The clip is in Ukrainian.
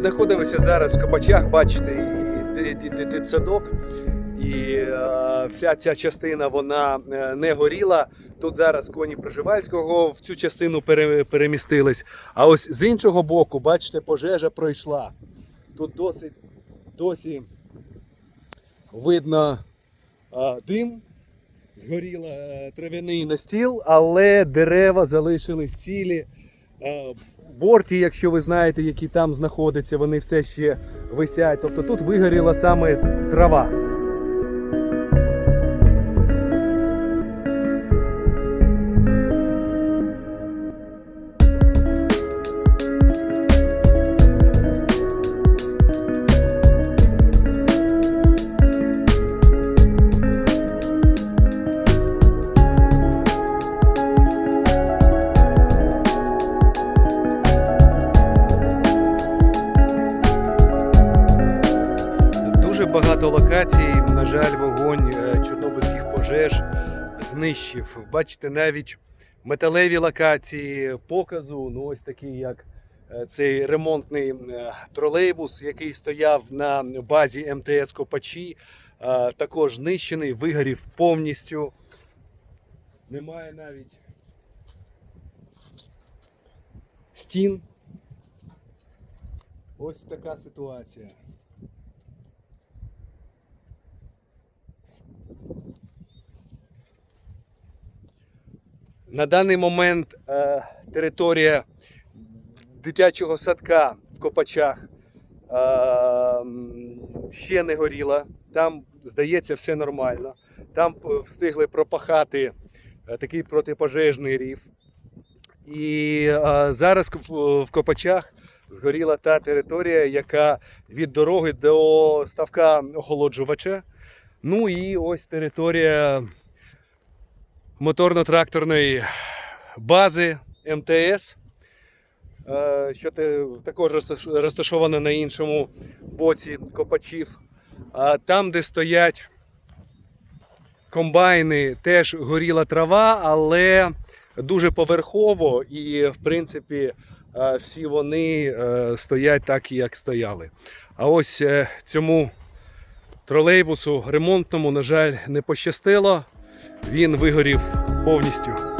знаходимося зараз в Копачах, бачите, дитсадок. І е, вся ця частина вона е, не горіла. Тут зараз коні Проживальського в цю частину пере, перемістились. А ось з іншого боку, бачите, пожежа пройшла. Тут досить досі видно е, дим, згоріла е, трав'яний настіл, але дерева залишились цілі. Е, Борті, якщо ви знаєте, які там знаходяться, вони все ще висять. Тобто тут вигоріла саме трава. Багато локацій. На жаль, вогонь е, чорнобильських пожеж знищив. Бачите, навіть металеві локації показу. Ну, ось такі, як е, цей ремонтний е, тролейбус, який стояв на базі МТС Копачі, також знищений, вигорів повністю. Немає навіть стін. Ось така ситуація. На даний момент е, територія дитячого садка в Копачах е, ще не горіла. Там, здається, все нормально. Там встигли пропахати е, такий протипожежний рів. І е, зараз в- в Копачах згоріла та територія, яка від дороги до ставка охолоджувача. Ну і ось територія моторно-тракторної бази МТС, е, що також розташ- розташована на іншому боці копачів. А Там, де стоять комбайни, теж горіла трава, але дуже поверхово, і в принципі е, всі вони е, стоять так, як стояли. А ось цьому тролейбусу ремонтному, на жаль, не пощастило. Він вигорів повністю.